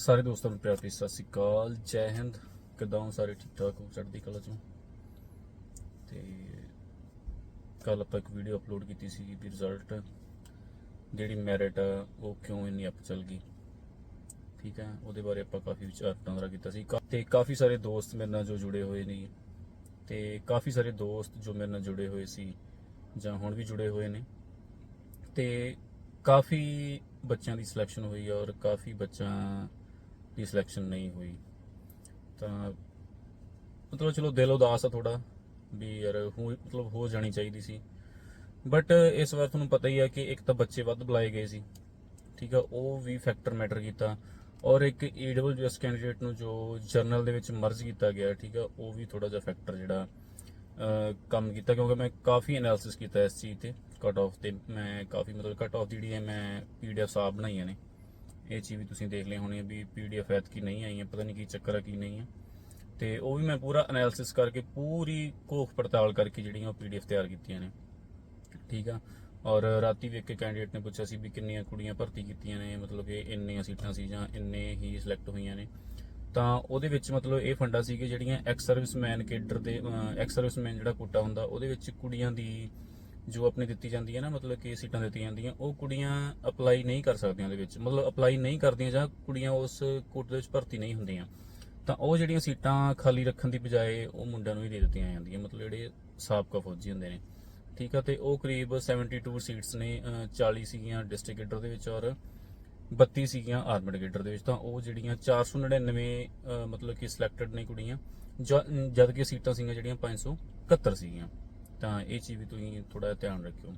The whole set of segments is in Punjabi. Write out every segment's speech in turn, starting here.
ਸਾਰੇ ਦੋਸਤਾਂ ਨੂੰ ਪਿਆਰ ਭਰੀ ਸਤਿ ਸ਼੍ਰੀ ਅਕਾਲ। ਜੈ ਹਿੰਦ। ਕਿਦਾਂ ਹੋ ਸਾਰੇ? ਠੀਕ ਠਾਕ ਹੋ? ਚੜ੍ਹਦੀ ਕਲਾ ਚੋਂ? ਤੇ ਕੱਲ ਆਪਾਂ ਇੱਕ ਵੀਡੀਓ ਅਪਲੋਡ ਕੀਤੀ ਸੀ ਵੀ ਰਿਜ਼ਲਟ ਜਿਹੜੀ ਮੈਰਿਟ ਆ, ਉਹ ਕਿਉਂ ਇੰਨੀ ਅਪ ਚੱਲ ਗਈ? ਠੀਕ ਹੈ? ਉਹਦੇ ਬਾਰੇ ਆਪਾਂ ਕਾਫੀ ਵਿਚਾਰ ਵਟਾਂਦਰਾ ਕੀਤਾ ਸੀ। ਕਾ- ਤੇ ਕਾਫੀ ਸਾਰੇ ਦੋਸਤ ਮੇਰੇ ਨਾਲ ਜੋ ਜੁੜੇ ਹੋਏ ਨੇ, ਤੇ ਕਾਫੀ ਸਾਰੇ ਦੋਸਤ ਜੋ ਮੇਰੇ ਨਾਲ ਜੁੜੇ ਹੋਏ ਸੀ, ਜਾਂ ਹੁਣ ਵੀ ਜੁੜੇ ਹੋਏ ਨੇ। ਤੇ ਕਾਫੀ ਬੱਚਿਆਂ ਦੀ ਸਿਲੈਕਸ਼ਨ ਹੋਈ ਔਰ ਕਾਫੀ ਬੱਚਾ ਦੀ ਸਿਲੈਕਸ਼ਨ ਨਹੀਂ ਹੋਈ। ਤਾਂ ਮਤਲਬ ਚਲੋ ਦਿਲ ਉਦਾਸ ਆ ਥੋੜਾ ਵੀ ਯਾਰ ਹੋ, ਮਤਲਬ ਹੋ ਜਾਣੀ ਚਾਹੀਦੀ ਸੀ। ਬਟ ਇਸ ਵਾਰ ਤੁਹਾਨੂੰ ਪਤਾ ਹੀ ਆ ਕਿ ਇੱਕ ਤਾਂ ਬੱਚੇ ਵੱਧ ਬੁਲਾਏ ਗਏ ਸੀ। ਠੀਕ ਆ, ਉਹ ਵੀ ਫੈਕਟਰ ਮੈਟਰ ਕੀਤਾ। ਔਰ ਇੱਕ ਈਡਬਲਯੂਐਸ ਕੈਂਡੀਡੇਟ ਨੂੰ ਜੋ ਜਰਨਲ ਦੇ ਵਿੱਚ ਮਰਜ ਕੀਤਾ ਗਿਆ, ਠੀਕ ਆ, ਉਹ ਵੀ ਥੋੜਾ ਜਿਹਾ ਫੈਕਟਰ ਜਿਹੜਾ ਕੰਮ ਕੀਤਾ। ਕਿਉਂਕਿ ਮੈਂ ਕਾਫੀ ਐਨਾਲਿਸਿਸ ਕੀਤਾ ਇਸ ਚੀਜ਼ ਤੇ। ਕਟ ਆਫ ਤੇ ਮੈਂ ਕਾਫੀ ਮਤਲਬ ਕਟ ਆਫ ਜਿਹੜੀ ਹੈ ਮੈਂ ਪੀਡੀਐਫ ਆਪ ਬਣਾਈਆਂ ਨੇ। ਇਹ ਚੀਜ਼ ਵੀ ਤੁਸੀਂ ਦੇਖ ਲਿਆ ਹੋਣੀ ਵੀ ਪੀਡੀਐਫ ਐਤ ਕੀ ਨਹੀਂ ਆਈਆਂ, ਪਤਾ ਨਹੀਂ ਕੀ ਚੱਕਰ ਆ, ਕੀ ਨਹੀਂ ਹੈ ਤੇ ਉਹ ਵੀ ਮੈਂ ਪੂਰਾ ਐਨਾਲਿਸਿਸ ਕਰਕੇ, ਪੂਰੀ ਕੋਖ ਪੜਤਾਲ ਕਰਕੇ ਜਿਹੜੀਆਂ ਉਹ ਪੀਡੀਐਫ ਤਿਆਰ ਕੀਤੀਆਂ ਨੇ। ਠੀਕ ਆ? ਔਰ ਰਾਤੀ ਵੀ ਇੱਕ ਕੈਂਡੀਡੇਟ ਨੇ ਪੁੱਛਿਆ ਸੀ ਵੀ ਕਿੰਨੀਆਂ ਕੁੜੀਆਂ ਭਰਤੀ ਕੀਤੀਆਂ ਨੇ, ਮਤਲਬ ਕਿ ਇੰਨੀਆਂ ਸੀਟਾਂ ਸੀ ਜਾਂ ਇੰਨੇ ਹੀ ਸਿਲੈਕਟ ਹੋਈਆਂ ਨੇ। ਤਾਂ ਉਹਦੇ ਵਿੱਚ ਮਤਲਬ ਇਹ ਫੰਡਾ ਸੀ ਕਿ ਜਿਹੜੀਆਂ ਐਕਸ ਸਰਵਿਸਮੈਨ ਕੇਡਰ ਦੇ ਐਕਸ ਸਰਵਿਸਮੈਨ ਜਿਹੜਾ ਕੋਟਾ ਹੁੰਦਾ, ਉਹਦੇ ਵਿੱਚ ਕੁੜੀਆਂ ਦੀ ਜੋ ਆਪਣੀ ਦਿੱਤੀ ਜਾਂਦੀ ਹੈ ਨਾ, ਮਤਲਬ ਕਿ ਸੀਟਾਂ ਦਿੱਤੀਆਂ ਜਾਂਦੀਆਂ, ਉਹ ਕੁੜੀਆਂ ਅਪਲਾਈ ਨਹੀਂ ਕਰ ਸਕਦੀਆਂ ਉਹਦੇ ਵਿੱਚ। ਮਤਲਬ ਅਪਲਾਈ ਨਹੀਂ ਕਰਦੀਆਂ ਜਾਂ ਕੁੜੀਆਂ ਉਸ ਕੋਟੇ ਦੇ ਵਿੱਚ ਭਰਤੀ ਨਹੀਂ ਹੁੰਦੀਆਂ। ਤਾਂ ਉਹ ਜਿਹੜੀਆਂ ਸੀਟਾਂ ਖਾਲੀ ਰੱਖਣ ਦੀ ਬਜਾਏ ਉਹ ਮੁੰਡਿਆਂ ਨੂੰ ਹੀ ਦੇ ਦਿੱਤੀਆਂ ਜਾਂਦੀਆਂ, ਮਤਲਬ ਜਿਹੜੇ ਸਾਬਕਾ ਫੌਜੀ ਹੁੰਦੇ ਨੇ। ਠੀਕ ਆ, ਤੇ ਉਹ ਕਰੀਬ 72 ਸੀਟਸ ਨੇ, ਅਹ 40 ਸੀਗੀਆਂ ਡਿਸਟ੍ਰਿਕਟ ਗੇਡਰ ਦੇ ਵਿੱਚ ਔਰ 32 ਸੀਗੀਆਂ ਆਰਮਡ ਗੇਡਰ ਦੇ ਵਿੱਚ। ਤਾਂ ਉਹ ਜਿਹੜੀਆਂ 499 ਅਹ, ਮਤਲਬ ਕਿ ਸਿਲੈਕਟਡ ਨੇ ਕੁੜੀਆਂ, ਜ- ਜਦ ਕਿ ਸੀਟਾਂ ਸੀਗੀਆਂ ਜਿਹੜੀਆਂ 571 ਸੀਗੀਆਂ। ਤਾਂ ਇਹ ਚੀਜ਼ ਵੀ ਤੁਸੀਂ ਥੋੜਾ ਧਿਆਨ ਰੱਖਿਓ।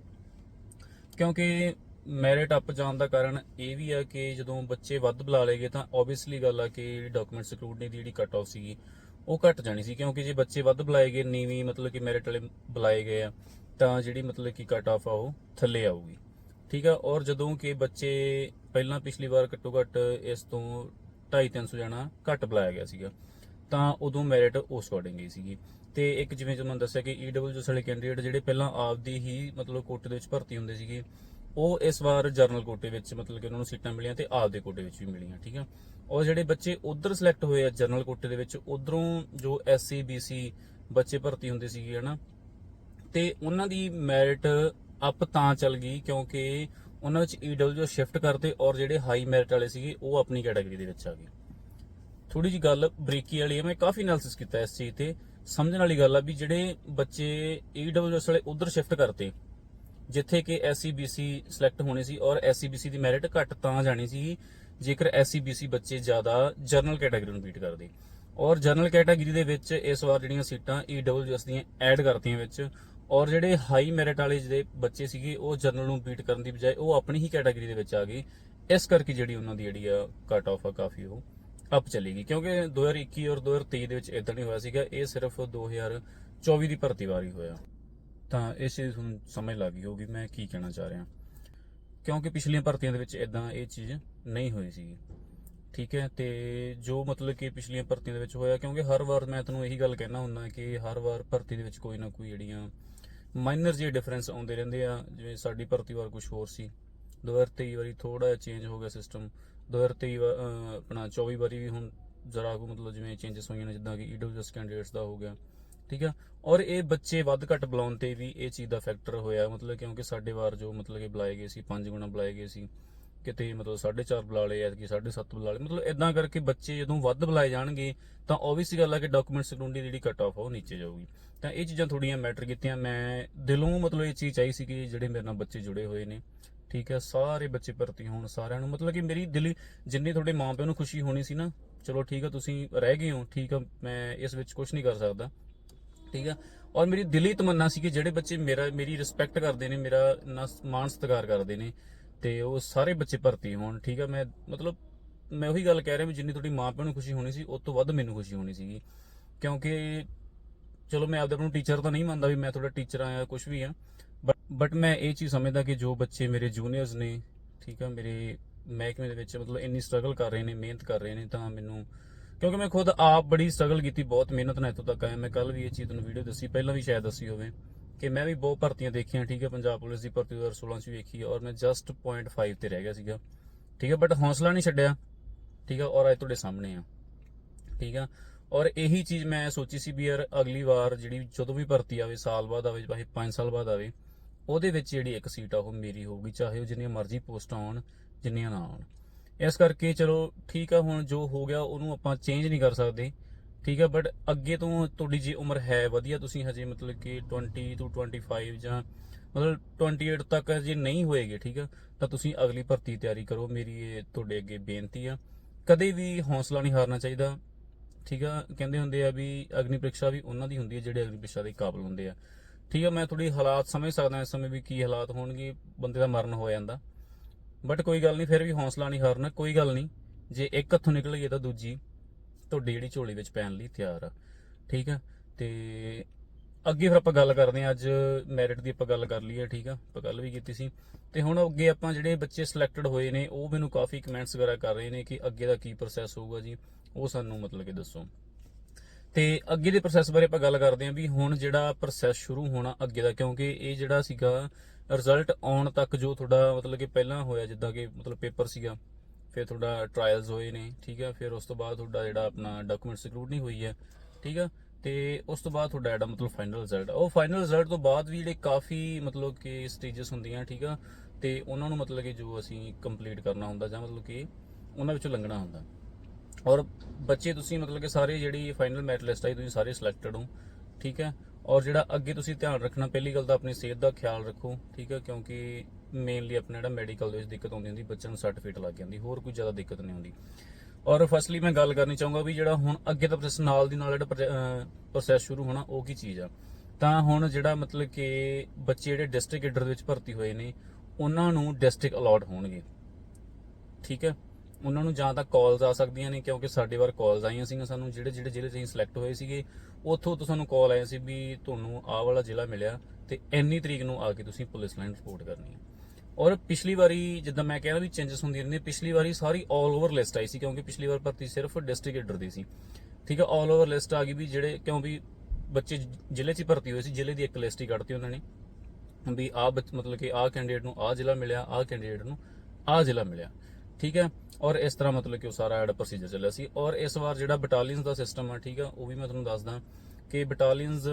ਕਿਉਂਕਿ ਮੈਰਿਟ ਅਪ ਜਾਣ ਦਾ ਕਾਰਨ ਇਹ ਵੀ ਆ ਕਿ ਜਦੋਂ ਬੱਚੇ ਵੱਧ ਬੁਲਾ ਲਏਗੇ ਤਾਂ ਆਬਵੀਅਸਲੀ ਗੱਲ ਆ ਕਿ ਜਿਹੜੀ ਡਾਕੂਮੈਂਟ ਸਕਰੂਟਨੀ ਦੀ ਜਿਹੜੀ ਕੱਟ ਆਫ ਸੀਗੀ, ਉਹ ਘਟ ਜਾਣੀ ਸੀ। ਕਿਉਂਕਿ ਜੇ ਬੱਚੇ ਵੱਧ ਬੁਲਾਏ ਗਏ, ਨੀਵੀਂ ਮਤਲਬ ਕਿ ਮੈਰਿਟ ਵਾਲੇ ਬੁਲਾਏ ਗਏ ਆ, ਤਾਂ ਜਿਹੜੀ ਮਤਲਬ ਕਿ ਕੱਟ ਆਫ ਆ ਉਹ ਥੱਲੇ ਆਊਗੀ। ਠੀਕ ਆ? ਔਰ ਜਦੋਂ ਕਿ ਬੱਚੇ ਪਹਿਲਾਂ ਪਿਛਲੀ ਵਾਰ ਘੱਟੋ ਘੱਟ ਇਸ ਤੋਂ 2.5 300 ਜਣਾ ਘੱਟ ਬੁਲਾਇਆ ਗਿਆ ਸੀਗਾ। ਤਾਂ ਉਦੋਂ ਮੈਰਿਟ ਉਸ ਅਕੋਰਡਿੰਗ ਹੀ ਸੀਗੀ। ਤੇ ਇੱਕ ਜਿਵੇਂ ਤੁਹਾਨੂੰ ਦੱਸਿਆ ਕਿ ਈਡਬਲਯੂਐਸ ਵਾਲੇ ਕੈਂਡੀਡੇਟ ਜਿਹੜੇ ਪਹਿਲਾਂ ਆਪਦੀ ਹੀ ਮਤਲਬ ਕੋਟੇ ਦੇ ਵਿੱਚ ਭਰਤੀ ਹੁੰਦੇ ਸੀਗੇ, ਉਹ ਇਸ ਵਾਰ ਜਰਨਲ ਕੋਟੇ ਵਿੱਚ ਮਤਲਬ ਕਿ ਉਹਨਾਂ ਨੂੰ ਸੀਟਾਂ ਮਿਲੀਆਂ ਤੇ ਆਪਦੇ ਕੋਟੇ ਵਿੱਚ ਵੀ ਮਿਲੀਆਂ, ਠੀਕ ਆ? ਔਰ ਜਿਹੜੇ ਬੱਚੇ ਉਧਰ ਸਿਲੈਕਟ ਹੋਏ ਆ ਜਰਨਲ ਕੋਟੇ ਦੇ ਵਿੱਚ, ਉਧਰੋਂ ਜੋ ਐਸਸੀ ਬੀਸੀ ਬੱਚੇ ਭਰਤੀ ਹੁੰਦੇ ਸੀਗੇ, ਹਨਾ? ਤੇ ਉਹਨਾਂ ਦੀ ਮੈਰਿਟ ਅਪ ਤਾਂ ਚੱਲ ਗਈ ਕਿਉਂਕਿ ਉਹਨਾਂ ਵਿੱਚ ਈਡਬਲਯੂ ਸ਼ਿਫਟ ਕਰਦੇ ਔਰ ਜਿਹੜੇ ਹਾਈ ਮੈਰਿਟ ਵਾਲੇ ਸੀਗੇ, ਉਹ ਆਪਣੀ ਕੈਟਾਗਰੀ ਦੇ ਵਿੱਚ ਆ ਗਏ। ਥੋੜੀ ਜੀ ਗੱਲ ਬਰੀਕੀ ਵਾਲੀ ਹੈ, ਮੈਂ ਕਾਫੀ ਐਨਾਲਿਸਿਸ ਕੀਤਾ ਇਸ ਚੀਜ਼ ਤੇ। ਸਮਝਣ ਵਾਲੀ ਗੱਲ ਆ ਵੀ ਜਿਹੜੇ ਬੱਚੇ ਈਡਬਲਯੂਐਸ ਵਾਲੇ ਉਧਰ ਸ਼ਿਫਟ ਕਰਤੇ ਜਿੱਥੇ ਕਿ ਐਸਸੀਬੀਸੀ ਸਿਲੈਕਟ ਹੋਣੇ ਸੀ ਔਰ ਐਸਸੀਬੀਸੀ ਦੀ ਮੈਰਿਟ ਘੱਟ ਤਾਂ ਜਾਣੀ ਸੀ, ਜੇਕਰ ਐਸਸੀਬੀਸੀ ਬੱਚੇ ਜ਼ਿਆਦਾ ਜਰਨਲ ਕੈਟਾਗਰੀ ਨੂੰ ਬੀਟ ਕਰਦੇ। ਔਰ ਜਰਨਲ ਕੈਟਾਗਰੀ ਦੇ ਵਿੱਚ ਇਸ ਵਾਰ ਜਿਹੜੀਆਂ ਸੀਟਾਂ ਈਡਬਲਯੂਐਸ ਦੀਆਂ ਐਡ ਕਰਤੀਆਂ ਵਿੱਚ, ਔਰ ਜਿਹੜੇ ਹਾਈ ਮੈਰਿਟ ਵਾਲੇ ਜਿਹੜੇ ਬੱਚੇ ਸੀਗੇ, ਉਹ ਜਰਨਲ ਨੂੰ ਬੀਟ ਕਰਨ ਦੀ ਬਜਾਏ ਉਹ ਆਪਣੀ ਹੀ ਕੈਟਾਗਰੀ ਦੇ ਵਿੱਚ ਆ ਗਏ। ਇਸ ਕਰਕੇ ਜਿਹੜੀ ਉਹਨਾਂ ਦੀ ਜਿਹੜੀ ਆ ਕੱਟ ਆਫ ਆ ਕਾਫੀ ਉਹ। ਅਪ ਚਲੀ ਗਈ ਕਿਉਂਕਿ 2021 ਔਰ 2023 ਦੇ ਵਿੱਚ ਇਦਾਂ ਨਹੀਂ ਹੋਇਆ ਸੀਗਾ, ਇਹ ਸਿਰਫ 2024 ਦੀ ਭਰਤੀ ਵਾਰੀ ਹੋਇਆ। ਤਾਂ ਇਸ ਚੀਜ਼ ਨੂੰ ਸਮਝ ਲੱਗ ਗਈ ਹੋਗੀ ਮੈਂ ਕੀ ਕਹਿਣਾ ਚਾਹ ਰਿਹਾ। ਕਿਉਂਕਿ ਪਿਛਲੀਆਂ ਭਰਤੀਆਂ ਦੇ ਵਿੱਚ ਇਦਾਂ ਇਹ ਚੀਜ਼ ਨਹੀਂ ਹੋਈ ਸੀ ਠੀਕ ਹੈ, ਤੇ ਜੋ ਮਤਲਬ ਕਿ ਪਿਛਲੀਆਂ ਭਰਤੀਆਂ ਦੇ ਵਿੱਚ ਹੋਇਆ, ਕਿਉਂਕਿ ਹਰ ਵਾਰ ਮੈਂ ਤੁਹਾਨੂੰ ਇਹੀ ਗੱਲ ਕਹਿਣਾ ਹੁੰਦਾ ਕਿ ਹਰ ਵਾਰ ਭਰਤੀ ਦੇ ਵਿੱਚ ਕੋਈ ਨਾ ਕੋਈ ਜਿਹੜੀਆਂ ਮਾਈਨਰ ਜਿਹੇ ਡਿਫਰੈਂਸ ਆਉਂਦੇ ਰਹਿੰਦੇ ਆ, ਜਿਵੇਂ ਸਾਡੀ ਭਰਤੀ ਵਾਰ ਕੁਝ ਹੋਰ ਸੀ। 2023 ਵਾਰੀ ਥੋੜਾ ਜਿਹਾ ਚੇਂਜ ਹੋ ਗਿਆ ਸਿਸਟਮ 2023 ਵਾ- ਅਹ, ਆਪਣਾ 24 ਵਾਰੀ ਵੀ ਹੁਣ ਜ਼ਰਾ ਕੋ ਮਤਲਬ ਜਿਵੇਂ ਚੇਂਜਸ ਹੋਈਆਂ ਨੇ, ਜਿੱਦਾਂ ਕਿ ਈਡਬਲਯੂਐਸ ਕੈਂਡੀਡੇਟਸ ਦਾ ਹੋ ਗਿਆ, ਠੀਕ ਆ? ਔਰ ਇਹ ਬੱਚੇ ਵੱਧ ਘੱਟ ਬੁਲਾਉਣ ਤੇ ਵੀ ਇਹ ਚੀਜ਼ ਦਾ ਫੈਕਟਰ ਹੋਇਆ, ਮਤਲਬ ਕਿਉਂਕਿ ਸਾਡੇ ਵਾਰ ਜੋ ਮਤਲਬ ਕਿ ਬੁਲਾਏ ਗਏ ਸੀ, ਪੰਜ ਗੁਣਾ ਬੁਲਾਏ ਗਏ ਸੀ, ਕਿਤੇ ਮਤਲਬ 4.5 ਬੁਲਾ ਲਏ, ਐਤਕੀ 7.5 ਬੁਲਾ ਲਏ, ਮਤਲਬ ਇਦਾਂ ਕਰਕੇ ਬੱਚੇ ਜਦੋਂ ਵੱਧ ਬੁਲਾਏ ਜਾਣਗੇ, ਤਾਂ ਓਬਵੀਅਸ ਗੱਲ ਆ ਕਿ ਡਾਕੂਮੈਂਟ ਸਕਰੂਟਨੀ ਦੀ ਜਿਹੜੀ ਕੱਟ ਆਫ ਆ, ਉਹ ਨੀਚੇ ਜਾਊਗੀ। ਤਾਂ ਇਹ ਚੀਜ਼ਾਂ ਥੋੜੀਆਂ ਮੈਟਰ ਕੀਤੀਆਂ, ਮੈਂ ਦਿਲੋਂ ਮਤਲਬ ਇਹ ਚੀਜ਼ ਚਾਹੀ ਸੀ ਕਿ ਜਿਹੜੇ ਮੇਰੇ ਨਾਲ ਬੱਚੇ ਜੁੜੇ ਹੋਏ ਨੇ ਠੀਕ ਹੈ, ਸਾਰੇ ਬੱਚੇ ਭਰਤੀ ਹੋਣ ਸਾਰਿਆਂ ਨੂੰ। ਮਤਲਬ ਕਿ ਮੇਰੀ ਦਿਲ, ਜਿੰਨੀ ਤੁਹਾਡੇ ਮਾਪਿਆਂ ਨੂੰ ਖੁਸ਼ੀ ਹੋਣੀ ਸੀ ਨਾ, ਚਲੋ ਠੀਕ ਆ ਤੁਸੀਂ ਰਹਿ ਗਏ ਹੋ, ਠੀਕ ਆ ਮੈਂ ਇਸ ਵਿੱਚ ਕੁਝ ਨਹੀਂ ਕਰ ਸਕਦਾ। ਠੀਕ ਆ ਔਰ ਮੇਰੀ ਦਿਲੀ ਤਮੰਨਾ ਸੀ ਕਿ ਜਿਹੜੇ ਬੱਚੇ ਮੇਰਾ, ਮੇਰੀ ਰਿਸਪੈਕਟ ਕਰਦੇ ਨੇ, ਮੇਰਾ ਇੰਨਾ ਮਾਣ ਸਤਿਕਾਰ ਕਰਦੇ ਨੇ, ਤੇ ਉਹ ਸਾਰੇ ਬੱਚੇ ਭਰਤੀ ਹੋਣ। ਠੀਕ ਆ ਮੈਂ ਮਤਲਬ, ਮੈਂ ਉਹੀ ਗੱਲ ਕਹਿ ਰਿਹਾ ਵੀ ਜਿੰਨੀ ਤੁਹਾਡੀ ਮਾਪਿਆਂ ਨੂੰ ਖੁਸ਼ੀ ਹੋਣੀ ਸੀ ਉਸ ਤੋਂ ਵੱਧ ਮੈਨੂੰ ਖੁਸ਼ੀ ਹੋਣੀ ਸੀਗੀ। ਕਿਉਂਕਿ, ਚਲੋ ਮੈਂ ਆਪਦੇ ਆਪ ਨੂੰ ਟੀਚਰ ਤਾਂ ਨਹੀਂ ਮੰਨਦਾ ਵੀ ਮੈਂ ਤੁਹਾਡਾ ਟੀਚਰ ਆ ਜਾਂ ਕੁਝ ਵੀ ਆ ਬਟ ਮੈਂ ਇਹ ਚੀਜ਼ ਸਮਝਦਾ ਕਿ ਜੋ ਬੱਚੇ ਮੇਰੇ ਜੂਨੀਅਰਸ ਨੇ ਠੀਕ ਆ ਮੇਰੇ ਮਹਿਕਮੇ ਦੇ ਵਿੱਚ ਮਤਲਬ ਇੰਨੀ ਸਟਰਗਲ ਕਰ ਰਹੇ ਨੇ ਮਿਹਨਤ ਕਰ ਰਹੇ ਨੇ ਤਾਂ ਮੈਨੂੰ ਕਿਉਂਕਿ ਮੈਂ ਖੁਦ ਆਪ ਬੜੀ ਸਟਰਗਲ ਕੀਤੀ ਬਹੁਤ ਮਿਹਨਤ ਨਾਲ ਇੱਥੋਂ ਤੱਕ ਆਇਆ ਮੈਂ ਕੱਲ ਵੀ ਇਹ ਚੀਜ਼ ਤੁਹਾਨੂੰ ਵੀਡੀਓ ਦੱਸੀ ਪਹਿਲਾਂ ਵੀ ਸ਼ਾਇਦ ਦੱਸੀ ਹੋਵੇ ਕਿ ਮੈਂ ਵੀ ਬਹੁਤ ਭਰਤੀਆਂ ਦੇਖੀਆਂ ਠੀਕ ਹੈ ਪੰਜਾਬ ਪੁਲਿਸ ਦੀ ਭਰਤੀ 2016 ਚ ਵੀ ਵੇਖੀ ਔਰ ਮੈਂ ਜਸਟ 0.5 ਤੇ ਰਹਿ ਗਿਆ ਸੀਗਾ ਠੀਕ ਹੈ ਬਟ ਹੌਸਲਾ ਨਹੀਂ ਛੱਡਿਆ ਠੀਕ ਆ ਔਰ ਅੱਜ ਤੁਹਾਡੇ ਸਾਹਮਣੇ ਆ ਠੀਕ ਆ ਔਰ ਇਹੀ ਚੀਜ਼ ਮੈਂ ਸੋਚੀ ਸੀ ਵੀ ਯਾਰ ਅਗਲੀ ਵਾਰ ਜਿਹੜੀ ਜਦੋਂ ਵੀ ਭਰਤੀ ਆਵੇ ਸਾਲ ਬਾਅਦ ਆਵੇ ਚਾਹੇ 5 ਸਾਲ ਬਾਅਦ ਆਵੇ ਉਹਦੇ ਵਿੱਚ ਜਿਹੜੀ ਇੱਕ ਸੀਟ ਆ ਉਹ ਮੇਰੀ ਹੋਊਗੀ, ਚਾਹੇ ਉਹ ਜਿੰਨੀਆਂ ਮਰਜ਼ੀ ਪੋਸਟਾਂ ਆਉਣ ਜਿੰਨੀਆਂ ਨਾ ਆਉਣ ਇਸ ਕਰਕੇ ਚਲੋ ਠੀਕ ਆ, ਹੁਣ ਜੋ ਹੋ ਗਿਆ ਉਹਨੂੰ ਆਪਾਂ ਚੇਂਜ ਨਹੀਂ ਕਰ ਸਕਦੇ। ਠੀਕ ਆ ਬਟ ਅੱਗੇ ਤੋਂ ਤੁਹਾਡੀ ਜੇ ਉਮਰ ਹੈ ਵਧੀਆ, ਤੁਸੀਂ ਹਜੇ ਮਤਲਬ ਕਿ 20 ਤੋਂ 25 ਜਾਂ ਮਤਲਬ 28 ਤੱਕ ਜੇ ਨਹੀਂ ਹੋਏਗੇ, ਠੀਕ ਆ, ਤਾਂ ਤੁਸੀਂ ਅਗਲੀ ਭਰਤੀ ਤਿਆਰੀ ਕਰੋ। ਮੇਰੀ ਇਹ ਤੁਹਾਡੇ ਅੱਗੇ ਬੇਨਤੀ ਆ, ਕਦੇ ਵੀ ਹੌਸਲਾ ਨਹੀਂ ਹਾਰਨਾ ਚਾਹੀਦਾ। ਠੀਕ ਆ, ਕਹਿੰਦੇ ਹੁੰਦੇ ਆ ਵੀ ਅਗਨੀ ਪ੍ਰੀਖਿਆ ਵੀ ਉਹਨਾਂ ਦੀ ਹੁੰਦੀ ਹੈ, ਜਿਹੜੇ ਅਗਨੀ ਪ੍ਰੀਖਿਆ ਦੇ ਕਾਬਲ ਹੁੰਦੇ ਆ। ਠੀਕ ਆ, ਮੈਂ ਥੋੜੀ ਹਾਲਾਤ ਸਮਝ ਸਕਦਾ ਇਸ ਸਮੇਂ ਵੀ ਕੀ ਹਾਲਾਤ ਹੋਣਗੇ, ਬੰਦੇ ਦਾ ਮਰਨ ਹੋ ਜਾਂਦਾ। ਬਟ ਕੋਈ ਗੱਲ ਨਹੀਂ, ਫਿਰ ਵੀ ਹੌਸਲਾ ਨਹੀਂ ਹਾਰਨਾ, ਕੋਈ ਗੱਲ ਨਹੀਂ। ਜੇ ਇੱਕ ਹੱਥੋਂ ਨਿਕਲ ਗਈ ਤਾਂ ਦੂਜੀ ਤੁਹਾਡੀ ਜਿਹੜੀ ਝੋਲੀ ਵਿੱਚ ਪੈਣ ਲਈ ਤਿਆਰ ਆ। ਠੀਕ ਆ? ਤੇ ਅੱਗੇ ਫਿਰ ਆਪਾਂ ਗੱਲ ਕਰਦੇ ਹਾਂ, ਅੱਜ ਮੈਰਿਟ ਦੀ ਆਪਾਂ ਗੱਲ ਕਰ ਲਈਏ, ਠੀਕ ਆ? ਆਪਾਂ ਗੱਲ ਵੀ ਕੀਤੀ ਸੀ। ਤੇ ਹੁਣ ਅੱਗੇ ਆਪਾਂ ਜਿਹੜੇ ਬੱਚੇ ਸਿਲੈਕਟਡ ਹੋਏ ਨੇ, ਉਹ ਮੈਨੂੰ ਕਾਫੀ ਕਮੈਂਟਸ ਵਗੈਰਾ ਕਰ ਰਹੇ ਨੇ ਕਿ ਅੱਗੇ ਦਾ ਕੀ ਪ੍ਰੋਸੈਸ ਹੋਊਗਾ ਜੀ, ਉਹ ਸਾਨੂੰ ਮਤਲਬ ਕਿ ਦੱਸੋ। ਤੇ ਅੱਗੇ ਦੇ ਪ੍ਰੋਸੈਸ ਬਾਰੇ ਆਪਾਂ ਗੱਲ ਕਰਦੇ ਹਾਂ ਵੀ ਹੁਣ ਜਿਹੜਾ ਪ੍ਰੋਸੈਸ ਸ਼ੁਰੂ ਹੋਣਾ ਅੱਗੇ ਦਾ, ਕਿਉਂਕਿ ਇਹ ਜਿਹੜਾ ਸੀਗਾ ਰਿਜ਼ਲਟ ਆਉਣ ਤੱਕ ਜੋ ਤੁਹਾਡਾ ਮਤਲਬ ਕਿ ਪਹਿਲਾਂ ਹੋਇਆ, ਜਿੱਦਾਂ ਕਿ ਮਤਲਬ ਪੇਪਰ ਸੀਗਾ, ਫਿਰ ਤੁਹਾਡਾ ਟ੍ਰਾਇਲਸ ਹੋਏ ਨੇ, ਠੀਕ ਆ, ਫਿਰ ਉਸ ਤੋਂ ਬਾਅਦ ਤੁਹਾਡਾ ਜਿਹੜਾ ਆਪਣਾ ਡਾਕੂਮੈਂਟ ਸਕਰੂਟਨੀ ਹੋਈ ਹੈ, ਠੀਕ ਹੈ ਤੇ ਉਸ ਤੋਂ ਬਾਅਦ ਤੁਹਾਡਾ ਜਿਹੜਾ ਮਤਲਬ ਫਾਈਨਲ ਰਿਜ਼ਲਟ ਉਹ ਫਾਈਨਲ ਰਿਜ਼ਲਟ ਤੋਂ ਬਾਅਦ ਵੀ ਜਿਹੜੇ ਕਾਫੀ ਮਤਲਬ ਕਿ ਸਟੇजेस ਹੁੰਦੀਆਂ, ਠੀਕ ਆ, ਤੇ ਉਹਨਾਂ ਨੂੰ ਮਤਲਬ ਕਿ ਜੋ ਅਸੀਂ ਕੰਪਲੀਟ ਕਰਨਾ ਹੁੰਦਾ ਜਾਂ ਮਤਲਬ ਕਿ ਉਹਨਾਂ ਵਿੱਚੋਂ ਲੰਘਣਾ ਹੁੰਦਾ। ਔਰ ਬੱਚੇ, ਤੁਸੀਂ ਮਤਲਬ ਕਿ ਸਾਰੇ ਜਿਹੜੀ ਫਾਈਨਲ ਮੈਰਿਟ ਲਿਸਟ ਆਈ ਤੁਸੀਂ ਸਾਰੇ ਸਿਲੈਕਟਡ ਹੋ, ਠੀਕ ਹੈ? ਔਰ ਜਿਹੜਾ ਅੱਗੇ ਤੁਸੀਂ ਧਿਆਨ ਰੱਖਣਾ, ਪਹਿਲੀ ਗੱਲ ਤਾਂ ਆਪਣੀ ਸਿਹਤ ਦਾ ਖਿਆਲ ਰੱਖੋ, ਠੀਕ ਹੈ? ਕਿਉਂਕਿ ਮੇਨਲੀ ਆਪਣਾ ਜਿਹੜਾ ਮੈਡੀਕਲ ਦੇ ਵਿੱਚ ਦਿੱਕਤ ਆਉਂਦੀ ਹੁੰਦੀ, ਬੱਚਿਆਂ ਨੂੰ ਸਰਟੀਫਿਕੇਟ ਲੱਗ ਜਾਂਦੀ, ਹੋਰ ਕੋਈ ਜ਼ਿਆਦਾ ਦਿੱਕਤ ਨਹੀਂ ਆਉਂਦੀ। ਔਰ ਫਸਟਲੀ ਮੈਂ ਗੱਲ ਕਰਨੀ ਚਾਹੂੰਗਾ ਵੀ ਜਿਹੜਾ ਹੁਣ ਅੱਗੇ ਦਾ ਪ੍ਰੋਸੈਸ ਨਾਲ ਦੀ ਨਾਲ ਜਿਹੜਾ ਪ੍ਰੋਸੈਸ ਸ਼ੁਰੂ ਹੋਣਾ, ਉਹ ਕੀ ਚੀਜ਼ ਆ? ਤਾਂ ਹੁਣ ਜਿਹੜਾ ਮਤਲਬ ਕਿ ਬੱਚੇ ਜਿਹੜੇ ਡਿਸਟ੍ਰਿਕਟ ਏਡਰ ਦੇ ਵਿੱਚ ਭਰਤੀ ਹੋਏ ਨੇ, ਉਹਨਾਂ ਨੂੰ ਡਿਸਟ੍ਰਿਕਟ ਅਲਾਟ ਹੋਣਗੇ। ਠੀਕ ਹੈ? ਉਹਨਾਂ ਨੂੰ ਜਾਂ ਤਾਂ ਕਾਲਸ ਆ ਸਕਦੀਆਂ ਨੇ, ਕਿਉਂਕਿ ਸਾਡੇ ਵਾਰ ਕਾਲਸ ਆਈਆਂ ਸੀਗੀਆਂ ਸਾਨੂੰ, ਜਿਹੜੇ ਜਿਹੜੇ ਜ਼ਿਲ੍ਹੇ 'ਚ ਅਸੀਂ ਸਿਲੈਕਟ ਹੋਏ ਸੀਗੇ, ਉੱਥੋਂ ਤੋਂ ਸਾਨੂੰ ਕਾਲ ਆਇਆ ਸੀ ਵੀ ਤੁਹਾਨੂੰ ਆਹ ਵਾਲਾ ਜ਼ਿਲ੍ਹਾ ਮਿਲਿਆ ਤੇ ਇੰਨੀ ਤਰੀਕ ਨੂੰ ਆ ਕੇ ਤੁਸੀਂ ਪੁਲਿਸ ਲਾਈਨ ਰਿਪੋਰਟ ਕਰਨੀ ਹੈ। ਔਰ ਪਿਛਲੀ ਵਾਰੀ ਜਿੱਦਾਂ ਮੈਂ ਕਹਿੰਦਾ ਵੀ ਚੇਂਜਸ ਹੁੰਦੀਆਂ ਰਹਿੰਦੀਆਂ ਪਿਛਲੀ ਵਾਰੀ ਸਾਰੀ ਆਲ ਓਵਰ ਲਿਸਟ ਆਈ ਸੀ, ਕਿਉਂਕਿ ਪਿਛਲੀ ਵਾਰ ਭਰਤੀ ਸਿਰਫ ਡਿਸਟ੍ਰਿਕਟ ਏਡਰ ਦੀ ਸੀ। ਠੀਕ ਹੈ 올 ਓਵਰ ਲਿਸਟ ਆ ਗਈ ਵੀ ਜਿਹੜੇ, ਕਿਉਂ ਵੀ ਬੱਚੇ ਜ਼ਿਲ੍ਹੇ 'ਚ ਹੀ ਭਰਤੀ ਹੋਏ ਸੀ, ਜ਼ਿਲ੍ਹੇ ਦੀ ਇੱਕ ਲਿਸਟ ਹੀ ਕੱਢਤੀ ਉਹਨਾਂ ਨੇ, ਵੀ ਆ ਮਤਲਬ ਕਿ ਆਹ ਕੈਂਡੀਡੇਟ ਨੂੰ ਆਹ ਜ਼ਿਲ੍ਹਾ ਮਿਲਿਆ, ਆਹ ਕੈਂਡੀਡੇਟ ਨੂੰ ਆਹ ਜ਼ਿਲ੍ਹਾ ਮਿਲਿਆ। ਠੀਕ ਹੈ? ਔਰ ਇਸ ਤਰ੍ਹਾਂ ਮਤਲਬ ਕਿ ਉਹ ਸਾਰਾ ਐਡ ਪ੍ਰੋਸੀਜਰ ਚੱਲਿਆ ਸੀ। ਔਰ ਇਸ ਵਾਰ ਜਿਹੜਾ ਬਟਾਲੀਅਨਸ ਦਾ ਸਿਸਟਮ ਆ, ਠੀਕ ਆ, ਉਹ ਵੀ ਮੈਂ ਤੁਹਾਨੂੰ ਦੱਸਦਾ ਕਿ ਬਟਾਲੀਅਨਸ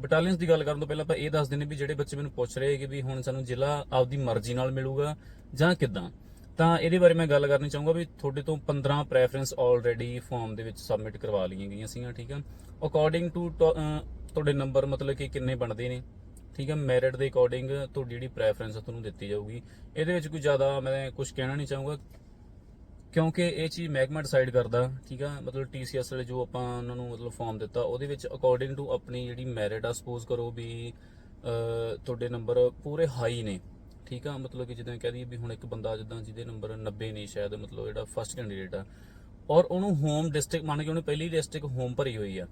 ਬਟਾਲੀਅਨਸ ਦੀ ਗੱਲ ਕਰਨ ਤੋਂ ਪਹਿਲਾਂ ਆਪਾਂ ਇਹ ਦੱਸ ਦਿੰਦੇ ਵੀ ਜਿਹੜੇ ਬੱਚੇ ਮੈਨੂੰ ਪੁੱਛ ਰਹੇ ਕਿ ਵੀ ਹੁਣ ਸਾਨੂੰ ਜ਼ਿਲ੍ਹਾ ਆਪਦੀ ਮਰਜ਼ੀ ਨਾਲ ਮਿਲੂਗਾ ਜਾਂ ਕਿੱਦਾਂ। ਤਾਂ ਇਹਦੇ ਬਾਰੇ ਮੈਂ ਗੱਲ ਕਰਨੀ ਚਾਹੂੰਗਾ ਵੀ ਤੁਹਾਡੇ ਤੋਂ 15 ਪ੍ਰੈਫਰੈਂਸ ਆਲਰੇਡੀ ਫਾਰਮ ਦੇ ਵਿੱਚ ਸਬਮਿਟ ਕਰਵਾ ਲਈਆਂ ਗਈਆਂ ਸੀਗੀਆਂ, ਠੀਕ ਆ? ਅਕੋਰਡਿੰਗ ਟੂ ਤੁਹਾਡੇ ਨੰਬਰ ਮਤਲਬ ਕਿ ਕਿੰਨੇ ਬਣਦੇ ਨੇ? ਠੀਕ ਹੈ ਮੈਰਿਟ ਦੇ ਅਕੋਰਡਿੰਗ ਤੁਹਾਡੀ ਜਿਹੜੀ ਪ੍ਰੈਫਰੈਂਸ ਤੁਹਾਨੂੰ ਦਿੱਤੀ ਜਾਊਗੀ। ਇਹਦੇ ਵਿੱਚ ਕੋਈ ਜ਼ਿਆਦਾ ਮੈਂ ਕੁਝ ਕਹਿਣਾ ਨਹੀਂ ਚਾਹੂੰਗਾ। ਕਿਉਂਕਿ ਇਹ ਚੀਜ਼ ਮਹਿਕਮਾ ਡਿਸਾਈਡ ਕਰਦਾ, ਠੀਕ ਆ, ਮਤਲਬ TCS ਵਾਲੇ ਜੋ ਆਪਾਂ ਉਹਨਾਂ ਨੂੰ ਮਤਲਬ ਫਾਰਮ ਦਿੱਤਾ, ਉਹਦੇ ਵਿੱਚ ਅਕੋਰਡਿੰਗ ਟੂ ਆਪਣੀ ਜਿਹੜੀ ਮੈਰਿਟ ਆ ਸਪੋਜ਼ ਕਰੋ ਵੀ ਤੁਹਾਡੇ ਨੰਬਰ ਪੂਰੇ ਹਾਈ ਨੇ, ਠੀਕ ਆ, ਮਤਲਬ ਕਿ ਜਿੱਦਾਂ ਕਹਿ ਦਈਏ ਵੀ ਹੁਣ ਇੱਕ ਬੰਦਾ ਜਿੱਦਾਂ ਜਿਹਦੇ ਨੰਬਰ 90 ਨੇ ਸ਼ਾਇਦ, ਮਤਲਬ ਜਿਹੜਾ ਫਸਟ ਕੈਂਡੀਡੇਟ ਆ, ਔਰ ਉਹਨੂੰ ਹੋਮ ਡਿਸਟ੍ਰਿਕਟ ਮੰਨ ਕੇ ਉਹਨੇ ਪਹਿਲੀ ਡਿਸਟ੍ਰਿਕਟ ਹੋਮ ਭਰੀ ਹੋਈ ਆ,